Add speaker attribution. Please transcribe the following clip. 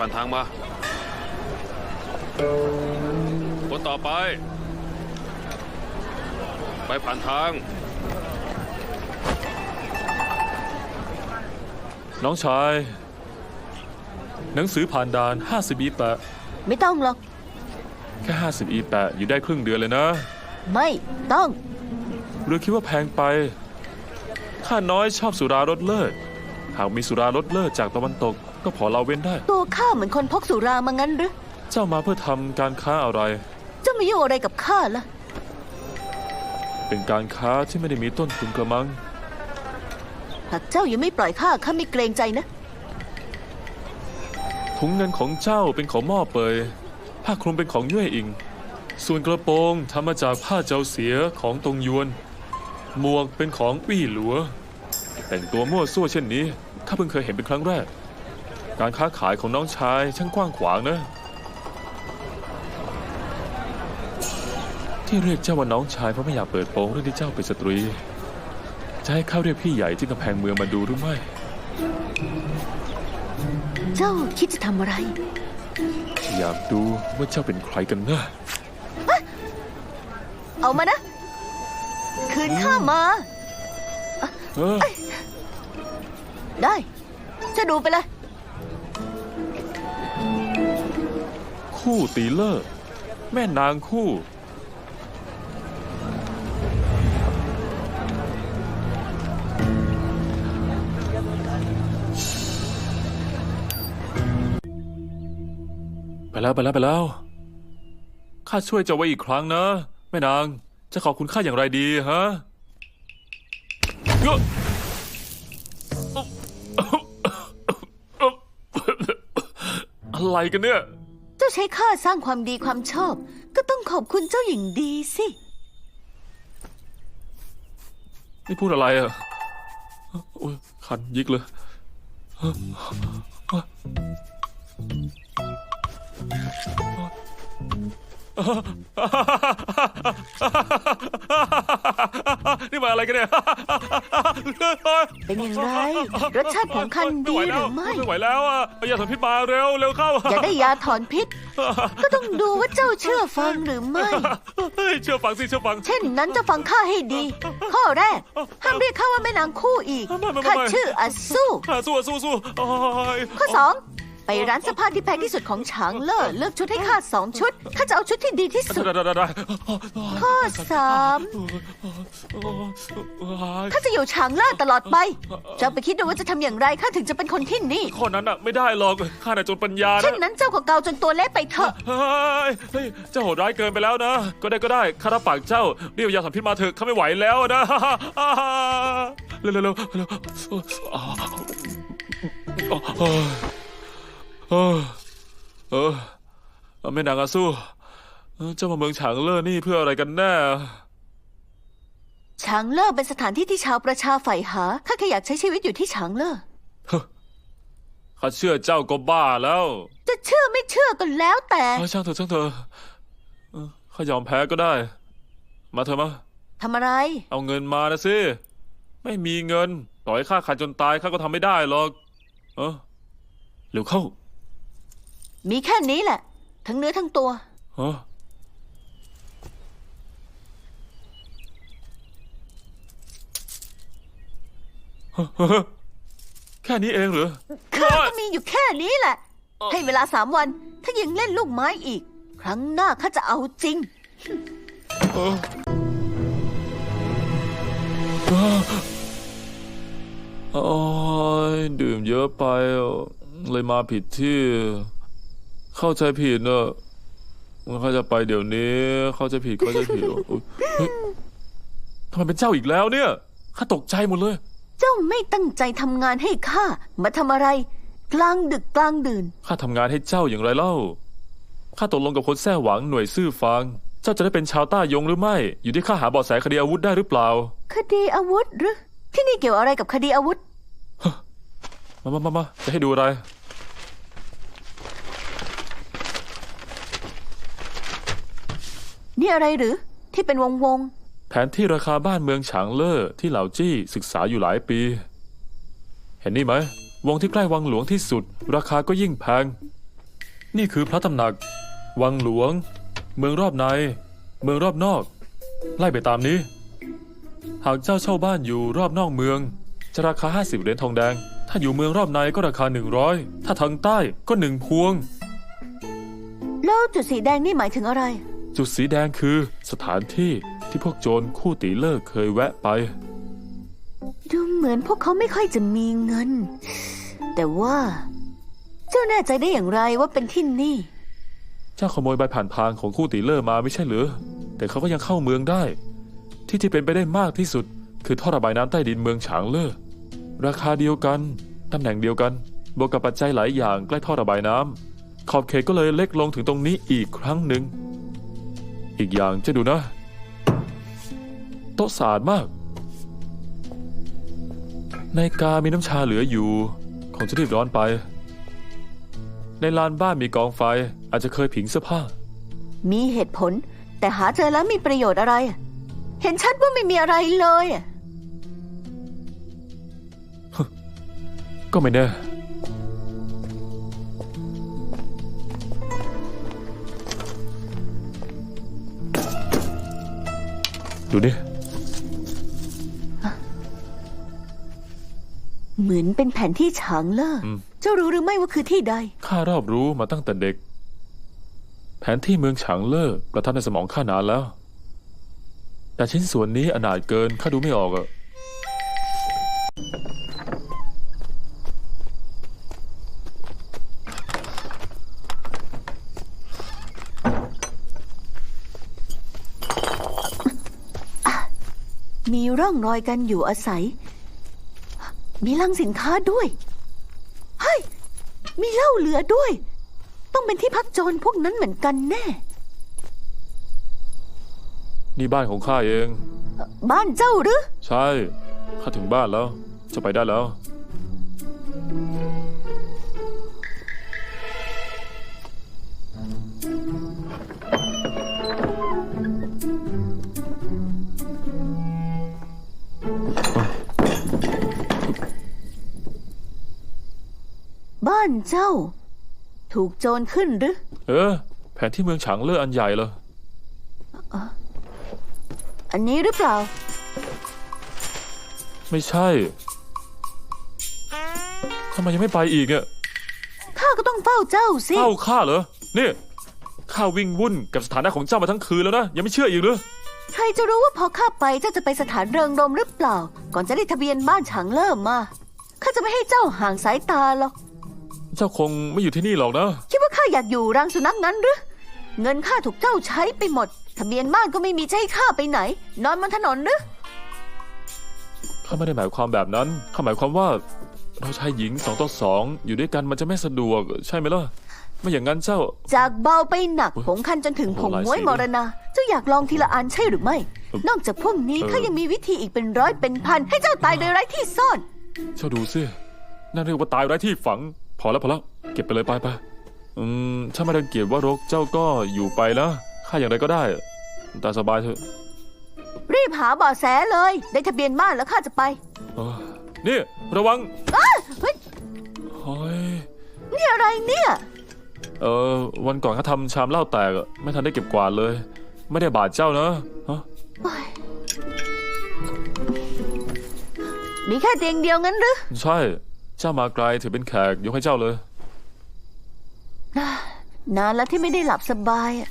Speaker 1: ผ่านทางมา คนต่อไป ไปผ่านทาง
Speaker 2: น้องชาย หนังสือผ่านด่าน 50 อีแปะ
Speaker 3: ไม่ต้องหรอก
Speaker 2: แค่ 50 อีแปะ อยู่ได้ครึ่งเดือนเลยนะ
Speaker 3: ไม่ต้อง
Speaker 2: หรือคิดว่าแพงไป ข้าน้อยชอบสุรารสเลิศ หากมีสุรารสเลิศจากตะวันตก ก็พอเราเว้นได้
Speaker 3: ตัวข้าเหมือนคนพกสุรามางั้นหรือ
Speaker 2: เจ้ามาเพื่อทำการค้าอะไร
Speaker 3: เจ้ามายุ่งอะไรกับข้าล่ะ
Speaker 2: เป็นการค้าที่ไม่ได้มีต้นทุนกระมัง
Speaker 3: หากเจ้ายังไม่ปล่อยข้าข้าไม่เกรงใจนะ
Speaker 2: ถุงเงินของเจ้าเป็นของหม้อเปย ผ้าคลุมเป็นของย่วยอิง ส่วนกระโปรงทำมาจากผ้าเจ้าเสียของตรงยวน หมวกเป็นของวี่หลัว แต่งตัวมั่วซั่วเช่นนี้ข้าเพิ่งเคยเห็นเป็นครั้งแรก การค้าขายของน้องชายช่างกว้างขวางนะ ที่เรียกเจ้าว่าน้องชายเพราะไม่อยากเปิดโปงเรื่องที่เจ้าเป็นสตรี จะให้ข้าเรียกพี่ใหญ่ที่กำแพงเมืองมาดูหรือไม่
Speaker 3: เจ้าคิดจะทำอะไร
Speaker 2: อยากดูว่าเจ้าเป็นใครกันนะ
Speaker 3: เอามานะ คืนข้ามา
Speaker 2: เออ
Speaker 3: ได้ จะดูไปเลย
Speaker 2: คู่ตีเลอร์แม่นางคู่ ไปแล้วไปแล้วไปแล้วข้าช่วยเจ้าไว้อีกครั้งนะ แม่นาง จะขอบคุณข้าอย่างไรดีฮะเอออะไรกันเนี่ย
Speaker 3: เจ้าใช้ข้าสร้างความดีความชอบ ก็ต้องขอบคุณเจ้าหญิงดีสิ
Speaker 2: นี่พูดอะไรอะโอ้ยขันยิกเลย นี่มาอะไรกันเนี่ย
Speaker 3: เป็นอย่างไร รสชาติของคันดีหรือไม่
Speaker 2: ไม่ไหวแล้วอะเอายาสารพิษมาเร็วเร็วเข้า
Speaker 3: อย่าได้ยาถอนพิษ ก็ต้องดูว่าเจ้าเชื่อฟังหรือไม่
Speaker 2: เฮ้ยเชื่อฟังสิเชื่อฟัง
Speaker 3: เช่นนั้นจะฟังข้าให้ดี ข้อแรก ห้ามเรียกข้าว่าแม่นางคู่อีก
Speaker 2: ไม่ไม่ไม่
Speaker 3: ข้าชื่ออัสู
Speaker 2: อะสู้อะสู้สู้โอ้ย
Speaker 3: ข้อสอง ไปร้านเสื้อผ้าที่แพงที่สุดของฉางเล่อเลือกชุดให้ข้าสองชุดข้าจะเอาชุดที่ดีที่สุด
Speaker 2: ได้ได้ได้ได้
Speaker 3: ข้อสาม ข้าจะอยู่ฉางเล่อตลอดไปเจ้าไปคิดดูว่าจะทำอย่างไรข้าถึงจะเป็นคนที่นี่
Speaker 2: ข้อนั้นอะไม่ได้หรอกข้าน่ะจนปัญญา
Speaker 3: เช่
Speaker 2: นะ
Speaker 3: นนั้นเจ้าก็เกาจนตัวเละไปเถอะ
Speaker 2: เฮ้ยเฮ้ยเจ้าโหดร้ายเกินไปแล้วนะ ก็ได้ก็ได้ข้ารับปากเจ้าเรียกยาสัมพิษมาเถอะข้าไม่ไหวแล้วนะเร็วเร็วเร็วเร็วอ่าเออเออเออไม่นางอาสู้เออเจ้ามาเมืองฉางเล่อนี่เพื่ออะไรกันแน่
Speaker 3: ฉางเล่อเป็นสถานที่ที่ชาวประชาใฝ่หาข้าแค่อยากใช้ชีวิตอยู่ที่ฉางเล่อ
Speaker 2: ข้าเชื่อเจ้าก็บ้าแล้ว
Speaker 3: จะเชื่อไม่เชื่อก็แล้วแต่
Speaker 2: เออช่างเถอะช่างเถอะเออข้ายอมแพ้ก็ได้ มาเถอะมา
Speaker 3: ทำอะไร
Speaker 2: เอาเงินมานะสิไม่มีเงิน ต่อให้ข้าขาดจนตายข้าก็ทำไม่ได้หรอก เออเร็วเข้า
Speaker 3: มีแค่นี้แหละ ทั้งเนื้อทั้งตัว
Speaker 2: เออแค่นี้เองเหรอ
Speaker 3: ข้าก็มีอยู่แค่นี้แหละให้เวลาสามวัน ถ้ายังเล่นลูกไม้อีก ครั้งหน้าข้าจะเอาจริง
Speaker 2: เออโอ้ยดื่มเยอะไปอะเลยมาผิดที่ เข้าใจผิดเนอะมันเขาจะไปเดี๋ยวนี้ เข้าใจผิดเข้าใจผิดอะอุ๊ยเฮ้ยทำไมเป็นเจ้าอีกแล้วเนี่ยข้าตกใจหมดเลย
Speaker 3: เจ้าไม่ตั้งใจทำงานให้ข้ามาทำอะไร กลางดึกกลางดื่น
Speaker 2: ข้าทำงานให้เจ้าอย่างไรเล่า ข้าตกลงกับคนแท้หวังหน่วยซื่อฟาง เจ้าจะได้เป็นชาวต้ายงหรือไม่ อยู่ที่ข้าหาเบาะแสคดีอาวุธได้หรือเปล่า
Speaker 3: คดีอาวุธหรือ ที่นี่เกี่ยวอะไรกับคดีอาวุธ
Speaker 2: มามามามาจะให้ดูอะไร
Speaker 3: นี่อะไรหรือ ที่เป็นวงวง
Speaker 2: แผนที่ราคาบ้านเมืองฉางเล่อที่เหล่าจี้ศึกษาอยู่หลายปี เห็นนี่ไหม วงที่ใกล้วังหลวงที่สุด ราคาก็ยิ่งแพง นี่คือพระตำหนัก วังหลวง เมืองรอบใน เมืองรอบนอก ไล่ไปตามนี้ หากเจ้าเช่าบ้านอยู่รอบนอกเมือง จะราคา 50เหรียญทองแดง ถ้าอยู่เมืองรอบในก็ราคา 100 ถ้าทางใต้ก็หนึ่งพวง
Speaker 3: แล้วจุดสีแดงนี่หมายถึงอะไร
Speaker 2: จุดสีแดงคือสถานที่ที่พวกโจรคู่ตีเลิกเคยแวะไป
Speaker 3: ดูเหมือนพวกเขาไม่ค่อยจะมีเงิน แต่ว่า เจ้าแน่ใจได้อย่างไรว่าเป็นที่นี่
Speaker 2: เจ้าขโมยใบผ่านทางของคู่ตีเลอร์มาไม่ใช่เหรือ แต่เขาก็ยังเข้าเมืองได้ ที่ที่เป็นไปได้มากที่สุด คือท่อระบายน้ำใต้ดินเมืองฉางเลอร์ราคาเดียวกันตำแหน่งเดียวกัน บวกกับปัจจัยหลายอย่างใกล้ท่อระบายน้ำขอบเขตก็เลยเล็กลงถึงตรงนี้อีกครั้งหนึ่ง อีกอย่างจะดูนะ โต๊ะสะอาดมาก ในกามีน้ำชาเหลืออยู่ คงจะรีบร้อนไป ในลานบ้านมีกองไฟอาจจะเคยผิงเสื้อผ้า
Speaker 3: มีเหตุผล แต่หาเจอแล้วมีประโยชน์อะไร เห็นชัดว่าไม่มีอะไรเลยอะ
Speaker 2: ก็ไม่แน่ ดูนี่
Speaker 3: เหมือนเป็นแผนที่ฉางเลอร์
Speaker 2: อืม
Speaker 3: เจ้ารู้หรือไม่ว่าคือที่ใด
Speaker 2: ข้ารอบรู้มาตั้งแต่เด็ก แผนที่เมืองฉางเล่อประทับในสมองข้านานแล้ว แต่ชิ้นส่วนนี้อนาถเกินข้าดูไม่ออกอะ
Speaker 3: มีร่องรอยกันอยู่อาศัย มีลังสินค้าด้วยเฮ้ยมีเหล้าเหลือด้วย ต้องเป็นที่พักโจรพวกนั้นเหมือนกันแน่
Speaker 2: นี่บ้านของข้าเอง
Speaker 3: บ้านเจ้าหรือ
Speaker 2: ใช่ ข้าถึงบ้านแล้ว จะไปได้แล้ว
Speaker 3: บ้านเจ้า ถูกโจรขึ้นหรือ
Speaker 2: เออ แผนที่เมืองฉางเล่ออันใหญ่เหรอ
Speaker 3: อันนี้หรือเปล่า
Speaker 2: ไม่ใช่ทำไมยังไม่ไปอีกอะ
Speaker 3: ข้าก็ต้องเฝ้าเจ้าสิ
Speaker 2: เฝ้าข้าเหรอนี่ข้าวิ่งวุ่นกับสถานะของเจ้ามาทั้งคืนแล้วนะยังไม่เชื่ออีกเหรอ
Speaker 3: ใครจะรู้ว่าพอข้าไปเจ้าจะไปสถานเริงรมย์หรือเปล่า ก่อนจะได้ทะเบียนบ้านฉางเริ่มมาข้าจะไม่ให้เจ้าห่างสายตาหรอก
Speaker 2: เจ้าคงไม่อยู่ที่นี่หรอกนะ
Speaker 3: คิดว่าข้าอยากอยู่รังสุนัขงั้นหรือ เงินข้าถูกเจ้าใช้ไปหมด ทะเบียนบ้านก็ไม่มีจะให้ข้าไปไหน นอนบนถนนหรือ
Speaker 2: ข้าไม่ได้หมายความแบบนั้น ข้าหมายความว่า เราชายหญิงสองต่อสองอยู่ด้วยกันมันจะไม่สะดวก ใช่ไหมล่ะ ไม่อย่างนั้นเจ้า
Speaker 3: จากเบาไปหนัก
Speaker 2: อุ๊ย
Speaker 3: ผงคันจนถึงผง
Speaker 2: โอ้โหหลาย
Speaker 3: ม้วย
Speaker 2: สี
Speaker 3: มรณะเจ้าอยากลองทีละอันใช่หรือไม่
Speaker 2: เอ่อ
Speaker 3: นอกจากพวกนี้
Speaker 2: เออ
Speaker 3: ข้ายังมีวิธีอีกเป็นร้อยเป็นพัน ให้เจ้าตายโดยไร้ที่ซ่อน
Speaker 2: เจ้าดูสินั่นเรียกว่าตายไร้ที่ฝังพ อแล้วพอแล้วเก็บไปเลยไปไปอืมถ้าไม่รังเกียจว่ารกเจ้าก็อยู่ไปนะข้าอย่างไรก็ได้ตามสบายเถอะ
Speaker 3: รีบหาเบาะแสเลย ได้ทะเบียนบ้านแล้วข้าจะไป
Speaker 2: เออนี่ระวัง
Speaker 3: เฮ้ย
Speaker 2: เฮ้ย
Speaker 3: นี่อะไรเนี่ย
Speaker 2: เออวันก่อนเขาทำชามเหล้าแตกอะไม่ทันได้เก็บกวาดเลย ไม่ได้บาดเจ้านะฮะ
Speaker 3: มีแค่เตียงเดียวงั้นหรือ
Speaker 2: ใช่ เจ้ามาไกลถือเป็นแขกยกให้เจ้าเลย
Speaker 3: นานแล้วที่ไม่ได้หลับสบายอะ